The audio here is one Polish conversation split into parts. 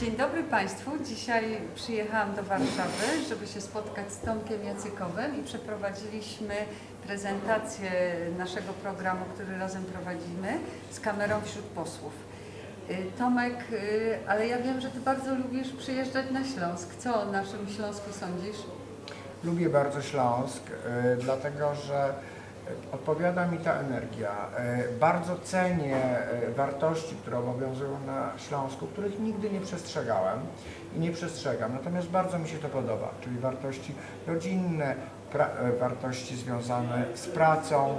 Dzień dobry Państwu. Dzisiaj przyjechałam do Warszawy, żeby się spotkać z Tomkiem Jacykowem i przeprowadziliśmy prezentację naszego programu, który razem prowadzimy z kamerą wśród posłów. Y, Tomek, y, ale ja wiem, że Ty bardzo lubisz przyjeżdżać na Śląsk. Co o naszym Śląsku sądzisz? Lubię bardzo Śląsk, y, dlatego że odpowiada mi ta energia. Y, Bardzo cenię y, wartości, które obowiązują na Śląsku, których nigdy nie przestrzegałem i nie przestrzegam. Natomiast bardzo mi się to podoba, czyli wartości rodzinne, y, wartości związane z pracą,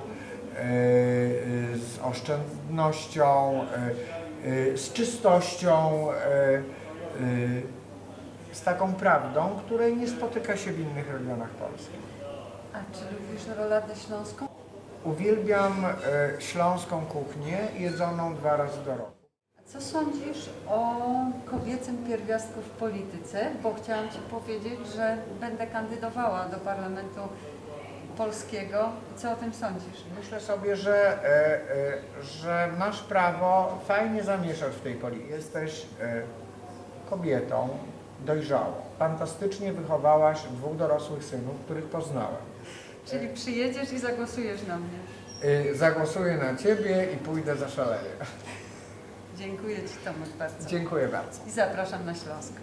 z oszczędnością, z czystością. z taką prawdą, której nie spotyka się w innych regionach Polski. A czy lubisz roladę śląską? Uwielbiam e, śląską kuchnię jedzoną dwa razy do roku. Co sądzisz o kobiecym pierwiastku w polityce? Bo chciałam Ci powiedzieć, że będę kandydowała do Parlamentu Polskiego. Co o tym sądzisz? Myślę sobie, że, e, e, że masz prawo fajnie zamieszać w tej polityce. Jesteś kobietą dojrzałą. Fantastycznie wychowałaś dwóch dorosłych synów, których poznałem. Czyli przyjedziesz i zagłosujesz na mnie. E, Zagłosuję na Ciebie i pójdę za szaleję. Dziękuję Ci Tomek bardzo. Dziękuję bardzo. I zapraszam na Śląsk.